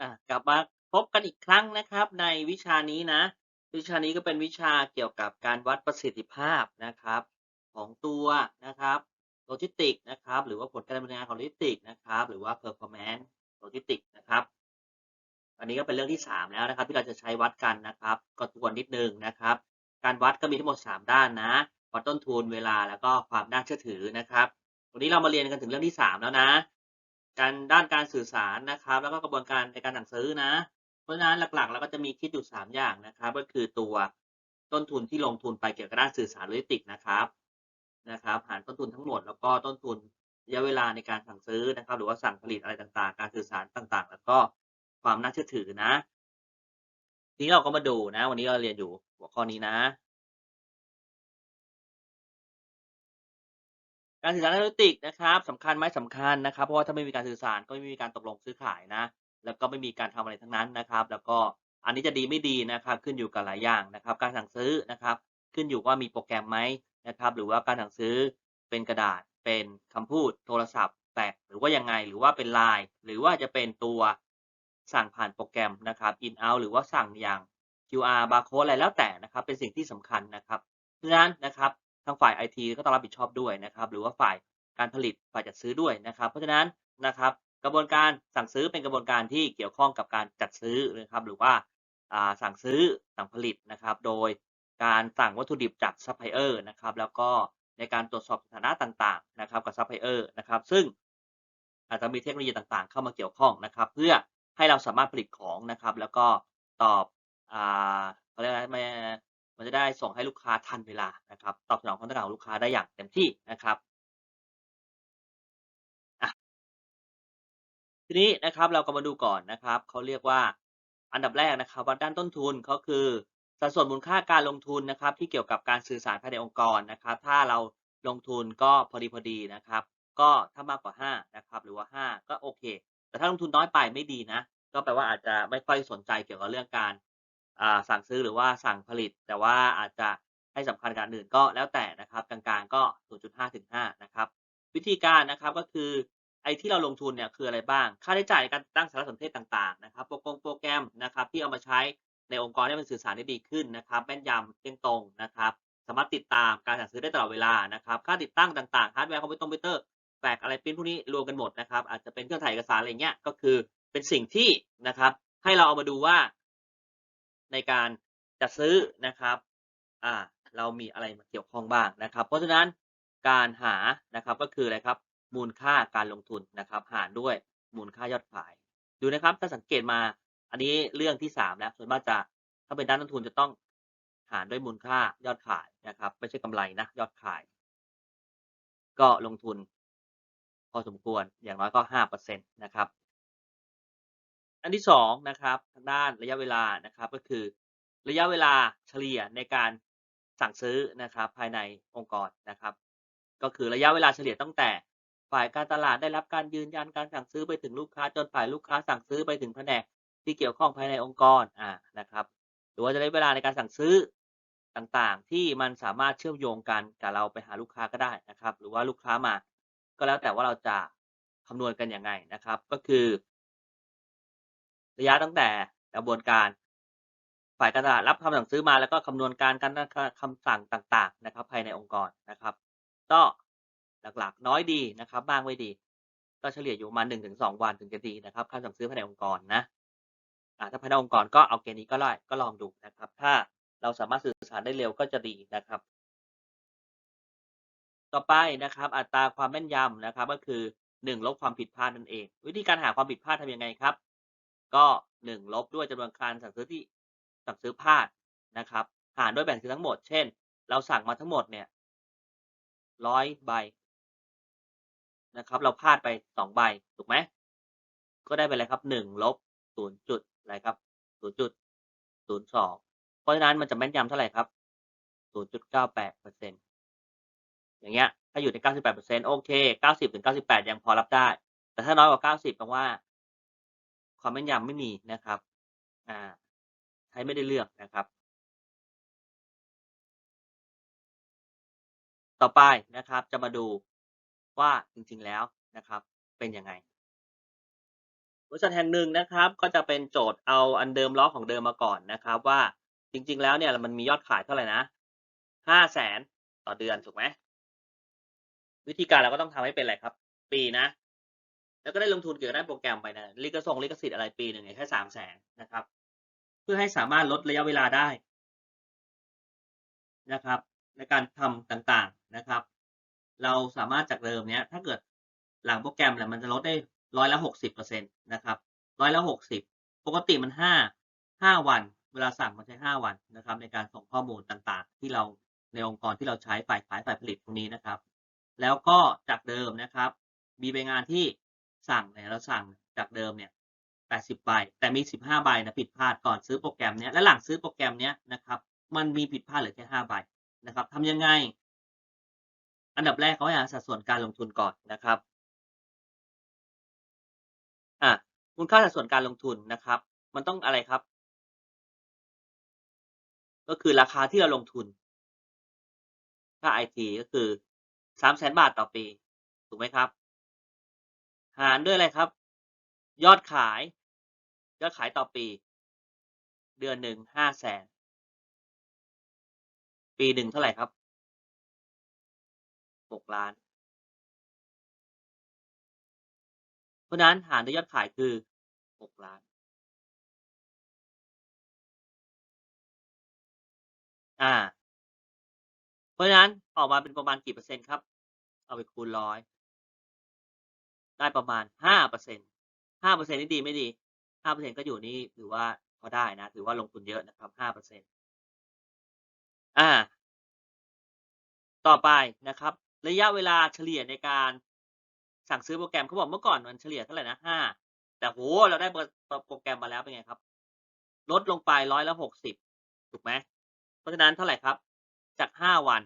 อ่ากลับมาพบกันอีกครั้งนะครับในวิชานี้นะ วิชานี้ก็เป็นวิชาเกี่ยวกับการวัดประสิทธิภาพนะครับ ของตัวนะครับโลจิสติกนะครับ หรือว่าผลการดำเนินงานของโลจิสติกนะครับ หรือว่า performance โลจิสติกนะครับ อันนี้ก็เป็นเรื่องที่ 3 แล้วนะครับ ที่เราจะใช้วัดกันนะครับก็ทวนนิดนึงนะครับ การวัดก็มีทั้งหมด 3 ด้านนะวัดต้นทุนเวลาแล้วก็ความน่าเชื่อถือนะครับ วันนี้เรามาเรียนกันถึงเรื่องที่ 3 แล้วนะ การด้านการสื่อสารนะครับ แล้วก็กระบวนการในการสั่งซื้อนะ เพราะฉะนั้นหลักๆเราก็จะมีคิดอยู่ 3 อย่างนะครับ ก็คือตัวต้นทุนที่ลงทุนไปเกี่ยวกับด้านสื่อสารโลจิสติกนะครับนะครับหารต้นทุนทั้งหมดแล้วก็ต้นทุนระยะเวลาในการสั่งซื้อนะครับ หรือว่าสั่งผลิตอะไรต่างๆ การสื่อสารต่างๆ แล้วก็ความน่าเชื่อถือนะทีนี้เราก็มาดูนะ วันนี้เราเรียนอยู่หัวข้อนี้นะ การสื่อสารทางโลจิสตินะครับสำคัญไหมสำคัญนะครับ เพราะว่าถ้าไม่มีการสื่อสารก็ไม่มีการตกลงซื้อขายนะ แล้วก็ไม่มีการทำอะไรทั้งนั้นนะครับ แล้วก็อันนี้จะดีไม่ดีนะครับ ขึ้นอยู่กับหลายอย่างนะครับ การสั่งซื้อนะครับ ขึ้นอยู่ว่ามีโปรแกรมไหมนะครับ หรือว่าการสั่งซื้อเป็นกระดาษ เป็นคำพูด โทรศัพท์แฟกหรือว่ายังไง หรือว่าเป็น LINE หรือว่าจะเป็นตัวสั่งผ่านโปรแกรมนะครับ in out หรือว่าสั่งอย่าง QR barcode อะไรแล้วแต่นะครับ เป็นสิ่งที่สำคัญนะครับเพราะฉะนั้นนะครับ ทางฝ่ายไอทีก็ต้องรับผิดชอบด้วยนะครับหรือว่าฝ่ายการผลิตฝ่ายจัดซื้อด้วยนะครับ เพราะฉะนั้นนะครับกระบวนการสั่งซื้อเป็นกระบวนการที่เกี่ยวข้องกับการจัดซื้อนะครับหรือว่าสั่งซื้อสั่งผลิตนะครับ โดยการสั่งวัตถุดิบจากซัพพลายเออร์นะครับแล้วก็ในการตรวจสอบสถานะต่างๆนะครับกับซัพพลายเออร์นะครับซึ่งอาจจะมีเทคโนโลยีต่างๆ เข้ามาเกี่ยวข้องนะครับ เพื่อให้เราสามารถผลิตของนะครับ แล้วก็ตอบอ่าเขาเรียกอะไรไมันจะได้ส่งให้ลูกค้าทันเวลานะครับ ตอบสนองความต้องการของลูกค้าได้อย่างเต็มที่นะครับทีนี้นะครับเราก็มาดูก่อนนะครับเขาเรียกว่าอันดับแรกนะครับวัดด้านต้นทุนเขาคือสัดส่วนมูลค่าการลงทุนนะครับ ที่เกี่ยวกับการสื่อสารภายในองค์กรนะครับ ถ้าเราลงทุนก็พอดีพอดีนะครับ ก็ถ้ามากกว่า5นะครับหรือว่า 5 ก็โอเค แต่ถ้าลงทุนน้อยไปไม่ดีนะ ก็แปลว่าอาจจะไม่ค่อยสนใจเกี่ยวกับเรื่องการ สั่งซื้อหรือว่าสั่งผลิต แต่ว่าอาจจะให้สำคัญกับอันอื่นก็แล้วแต่นะครับ กลางๆก็ 0.5ถึง5นะครับ วิธีการนะครับก็คือไอ้ที่เราลงทุนเนี่ยคืออะไรบ้าง ค่าใช้จ่ายในการตั้งสารสนเทศต่างๆนะครับ โปรกงโปรแกรมนะครับที่เอามาใช้ในองค์กรให้มันสื่อสารได้ดีขึ้นนะครับแม่นยำเที่ยงตรงนะครับ สามารถติดตามการสั่งซื้อได้ตลอดเวลานะครับ ค่าติดตั้งต่างๆฮาร์ดแวร์คอมพิวเตอร์คอมพิวเตอร์แฟกอะไรปริ้นพวกนี้รวมกันหมดนะครับ อาจจะเป็นเครื่องถ่ายเอกสารอะไรเงี้ยก็คือเป็นสิ่งที่นะครับให้เราเอามาดูว่า ในการจัดซื้อนะครับอ่าเรามีอะไรมาเกี่ยวข้องบ้างนะครับ เพราะฉะนั้นการหานะครับก็คืออะไรครับมูลค่าการลงทุนนะครับ หารด้วยมูลค่ายอดขาย ดูนะครับถ้าสังเกตมาอันนี้เรื่องที่3แล้วส่วนมากจะถ้าเป็นด้านต้นทุนจะต้องหารด้วยมูลค่ายอดขายนะครับ ไม่ใช่กำไรนะยอดขาย ก็ลงทุนพอสมควรอย่างน้อยก็5%นะครับ อันที่2นะครับทางด้านระยะเวลานะครับก็คือ ระยะเวลาเฉลี่ยในการสั่งซื้อนะครับภายในองค์กรนะครับ ก็คือระยะเวลาเฉลี่ยตั้งแต่ฝ่ายการตลาดได้รับการยืนยันการสั่งซื้อไปถึงลูกค้าจนฝ่ายลูกค้าสั่งซื้อไปถึงแผนกที่เกี่ยวข้องภายในองค์กรอ่านะครับ หรือว่าจะได้เวลาในการสั่งซื้อต่างๆ ที่มันสามารถเชื่อมโยงกันกับเราไปหาลูกค้าก็ได้นะครับ หรือว่าลูกค้ามา ก็แล้วแต่ว่าเราจะคำนวณกันยังไงนะครับ ก็คือ ระยะตั้งแต่กระบวนการ ฝ่ายการตลาดรับคำสั่งซื้อมาแล้วก็คำนวณการการคำสั่งต่าง ๆ นะครับ ภายในองค์กรนะครับ ก็หลักๆ น้อยดีนะครับ บ้างไม่ดี ก็เฉลี่ยอยู่ประมาณ1-2วันถึงจะดีนะครับคำสั่งซื้อภายในองค์กรนะถ้าภายในองค์กรก็เอาเกณฑ์นี้ก็ได้ก็ลองดูนะครับ ถ้าเราสามารถสื่อสารได้เร็วก็จะดีนะครับ ต่อไปนะครับ อัตราความแม่นยำนะครับ ก็คือ1ลบความผิดพลาดนั่นเอง วิธีการหาความผิดพลาดทำยังไงครับ ก็ 1 ลบด้วยจำนวนการสั่งซื้อที่สั่งซื้อพลาดนะครับ หารด้วยแบ่งซื้อทั้งหมด เช่น เราสั่งมาทั้งหมดเนี่ย100ใบนะครับ เราพลาดไป 2 ใบ ถูกไหม ก็ได้เป็นอะไรครับ1ลบ0จุดอะไรครับ0.02 เพราะฉะนั้นมันจะแม่นยำเท่าไหร่ครับ 0.98%อย่างเงี้ย ถ้าอยู่ใน 98%โอเค 90-98 ยังพอรับได้ แต่ถ้าน้อยกว่า 90แปลว่า ความแม่นยำไม่มีนะครับอ่าใช้ไม่ได้เรื่องนะครับ ต่อไปนะครับจะมาดูว่าจริงๆแล้วนะครับ เป็นยังไงบริษัทแห่งหนึ่งนะครับ ก็จะเป็นโจทย์เอาอันเดิมล้อของเดิมมาก่อนนะครับ ว่าจริง ๆ แล้วเนี่ยมันมียอดขายเท่าไหร่นะห้าแสนต่อเดือนถูกไหมวิธีการเราก็ต้องทำให้เป็นอะไรครับ ปีนะ แล้วก็ได้ลงทุนเกี่ยวกับด้านโปรแกรมไปนะลิขส่งลิขสิทธิ์อะไรปีหนึ่งแค่สามแสนนะครับ เพื่อให้สามารถลดระยะเวลาได้นะครับ ในการทำต่างๆนะครับ เราสามารถจากเดิมเนี้ยถ้าเกิดหลังโปรแกรมแหละมันจะลดได้ร้อยละหกสิบเปอร์เซ็นตนะครับร้อยละหกสิบปกติมันห้าห้าวัน เวลาสั่งมันใช้ห้าวันนะครับ ในการส่งข้อมูลต่างๆ ที่เราในองค์กรที่เราใช้ฝ่ายขายฝ่ายผลิตตรงนี้นะครับ แล้วก็จากเดิมนะครับ มีใบงานที่ สั่งเนี่ยเราสั่งจากเดิมเนี่ยแปดสิบใบแต่มีสิบห้าใบนะผิดพลาดก่อนซื้อโปรแกรมเนี้ยและหลังซื้อโปรแกรมเนี้ยนะครับมันมีผิดพลาดเหลือแค่ห้าใบนะครับทำยังไง อันดับแรกเขาให้หาสัดส่วนการลงทุนก่อนนะครับอะมูลค่าสัดส่วนการลงทุนนะครับ มันต้องอะไรครับ ก็คือราคาที่เราลงทุน ค่าไอทีก็คือสามแสนบาทต่อปี ถูกไหมครับ หารด้วยอะไรครับ ยอดขาย ยอดขายต่อปี เดือนหนึ่งห้าแสน ปีหนึ่งเท่าไหร่ครับหกล้าน เพราะนั้นหารด้วยยอดขายคือหกล้านอ่า เพราะฉะนั้นออกมาเป็นประมาณกี่เปอร์เซ็นต์ครับ เอาไปคูณร้อย ได้ประมาณห้าเปอร์เซ็นห้าเปอร์เซ็นนี่ดีไม่ดีห้าเปอร์เซ็นก็อยู่นี่ถือว่าพอได้นะ ถือว่าลงทุนเยอะนะครับห้าเปอร์เซ็นอ่า ต่อไปนะครับ ระยะเวลาเฉลี่ยในการสั่งซื้อโปรแกรมเขาบอกเมื่อก่อนมันเฉลี่ยเท่าไหร่นะห้าแต่โหเราได้โปรแกรมมาแล้วเป็นไงครับ ลดลงไปร้อยละหกสิบถูกไหมเพราะฉะนั้นเท่าไหร่ครับ จากห้าวัน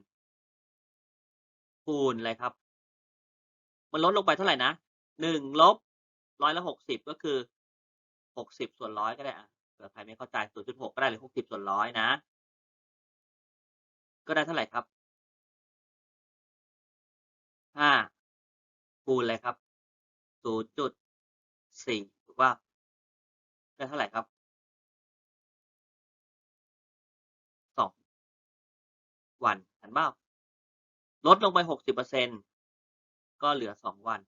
คูณอะไรครับ มันลดลงไปเท่าไหร่นะ หนึ่งลบร้อยละหกสิบก็คือหกสิบส่วนร้อยก็ได้อะเผื่อใครไม่เข้าใจศูนย์จุดหกก็ได้หรือหกสิบส่วนร้อยนะ ก็ได้เท่าไหร่ครับห้าคูณเลยครับศูนย์จุดสี่ถูกป่ะได้เท่าไหร่ครับสองวันเห็นเปล่าลดลงไปหกสิบเปอร์เซ็นก็เหลือสองวัน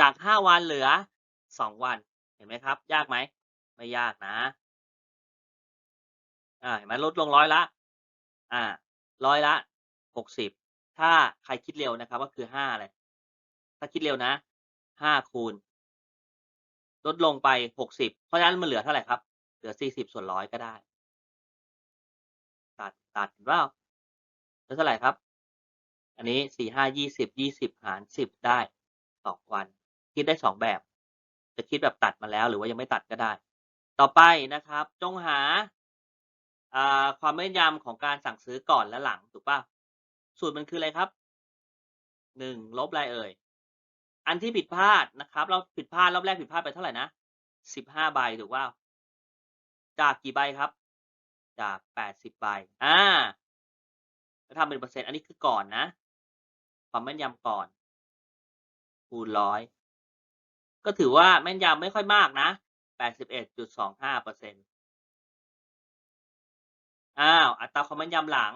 จากห้าวันเหลือสองวัน เห็นไหมครับ ยากไหม ไม่ยากนะ อ่า เห็นไหมลดลงร้อยละ อ่า ร้อยละหกสิบถ้าใครคิดเร็วนะครับ ก็คือห้าอะไรถ้าคิดเร็วนะห้าคูณ ลดลงไปหกสิบเพราะฉะนั้นมันเหลือเท่าไหร่ครับ เหลือสี่สิบส่วนร้อยก็ได้ ตัด ตัดเห็นเปล่าแล้วเท่าไหร่ครับ อันนี้สี่ห้ายี่สิบยี่สิบหารสิบได้สองวัน คิดได้สองแบบ จะคิดแบบตัดมาแล้ว หรือว่ายังไม่ตัดก็ได้ ต่อไปนะครับ จงหาความแม่นยำของการสั่งซื้อก่อนและหลังถูกป่ะสูตรมันคืออะไรครับหนึ่งลบอะไรเอ่ยอันที่ผิดพลาดนะครับ เราผิดพลาดรอบแรกผิดพลาดไปเท่าไหร่นะสิบห้าใบถูกป่ะจากกี่ใบครับ จากแปดสิบใบอ่าแล้วทำเป็นเปอร์เซ็นต์อันนี้คือก่อนนะ ความแม่นยำก่อน คูณร้อย ก็ถือว่าแม่นยำไม่ค่อยมากนะแปดสิบเอ็ดจุดสองห้าเปอร์เซ็นต์อ้าว อัตราความแม่นยำหลัง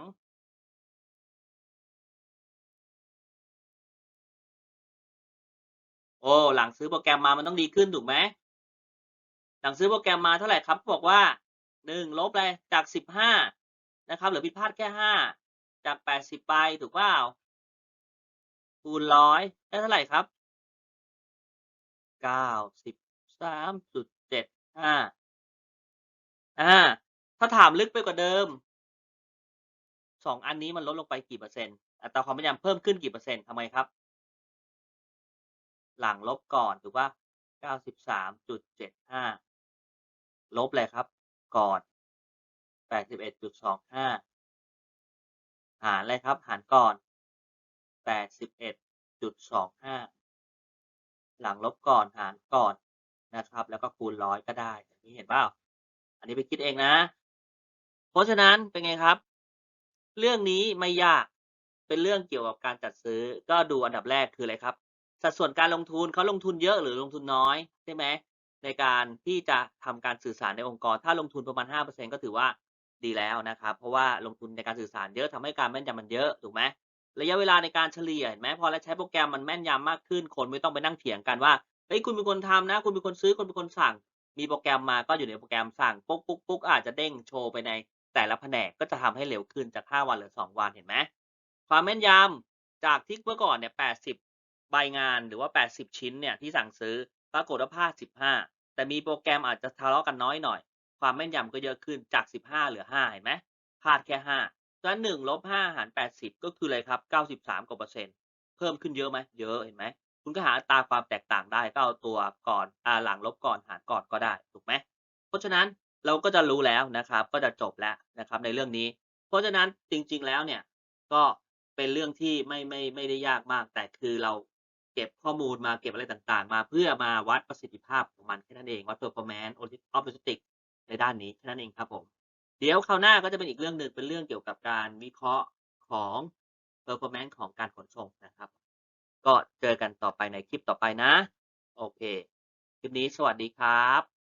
โอ้ หลังซื้อโปรแกรมมามันต้องดีขึ้นถูกไหม หลังซื้อโปรแกรมมาเท่าไหร่ครับ บอกว่าหนึ่งลบอะไรจากสิบห้านะครับ เหลือผิดพลาดแค่ห้าจากแปดสิบไป ถูกเปล่าคูณร้อยได้เท่าไหร่ครับ เก้าสิบสามจุดเจ็ดห้าอ่า ถ้าถามลึกไปกว่าเดิมสองอันนี้มันลดลงไปกี่เปอร์เซ็นต์อัตราความพยายามเพิ่มขึ้นกี่เปอร์เซ็นต์ทำไมครับ หลังลบก่อนถูกป่ะเก้าสิบสามจุดเจ็ดห้าลบเลยครับก่อนแปดสิบเอ็ดจุดสองห้าหารเลยครับ หารก่อนแปดสิบเอ็ดจุดสองห้า หลังลบก่อนหารก่อนนะครับ แล้วก็คูณร้อยก็ได้อย่างนี้เห็นเปล่าอันนี้ไปคิดเองนะ เพราะฉะนั้นเป็นไงครับ เรื่องนี้ไม่ยากเป็นเรื่องเกี่ยวกับการจัดซื้อก็ดูอันดับแรกคืออะไรครับ สัดส่วนการลงทุนเขาลงทุนเยอะหรือลงทุนน้อยใช่ไหมในการที่จะทำการสื่อสารในองค์กร ถ้าลงทุนประมาณ 5%ก็ถือว่าดีแล้วนะครับ เพราะว่าลงทุนในการสื่อสารเยอะทำให้การแม่นยำมันเยอะถูกไหม ระยะเวลาในการเฉลี่ยเห็นไหมพอเราใช้โปรแกรมมันแม่นยำมากขึ้น คนไม่ต้องไปนั่งเถียงกันว่าเฮ้ยคุณเป็นคนทำนะ คุณเป็นคนซื้อคุณเป็นคนสั่ง มีโปรแกรมมาก็อยู่ในโปรแกรมสั่งปุ๊กปุ๊กปุ๊กอาจจะเด้งโชว์ไปในแต่ละแผนกก็จะทำให้เร็วขึ้นจาก 5 วันเหลือ 2 วันเห็นไหมความแม่นยำจากที่เมื่อก่อนเนี่ย 80 ใบงานหรือว่า 80 ชิ้นเนี่ยที่สั่งซื้อปรากฏว่าพลาด15 แต่มีโปรแกรมอาจจะทะเลาะกันน้อยหน่อย ความแม่นยำก็เยอะขึ้นจาก 15 เหลือ 5 เห็นไหมพลาดแค่ 5 ฉะนั้น1ลบ5หาร80ก็คืออะไรครับ93กว่าเปอร์เซ็นต์เพิ่มขึ้นเยอะไหมเยอะเห็นไหมคุณก็หาตาความแตกต่างได้ก็เอาตัวก่อนอ่าหลังลบก่อนหารก่อนก็ได้ถูกไหมเพราะฉะนั้นเราก็จะรู้แล้วนะครับ ก็จะจบแล้วนะครับในเรื่องนี้ เพราะฉะนั้นจริง ๆแล้วเนี่ยก็เป็นเรื่องที่ไม่ไม่ไม่ได้ยากมาก แต่คือเราเก็บข้อมูลมาเก็บอะไรต่างๆ มาเพื่อมาวัดประสิทธิภาพของมันแค่นั้นเองวัด performance optimistic ในด้านนี้แค่นั้นเองครับผม เดี๋ยวคราวหน้าก็จะเป็นอีกเรื่องหนึ่งเป็นเรื่องเกี่ยวกับการวิเคราะห์ของ performance ของการขนส่งนะครับ ก็เจอกันต่อไปในคลิปต่อไปนะ โอเค คลิปนี้สวัสดีครับ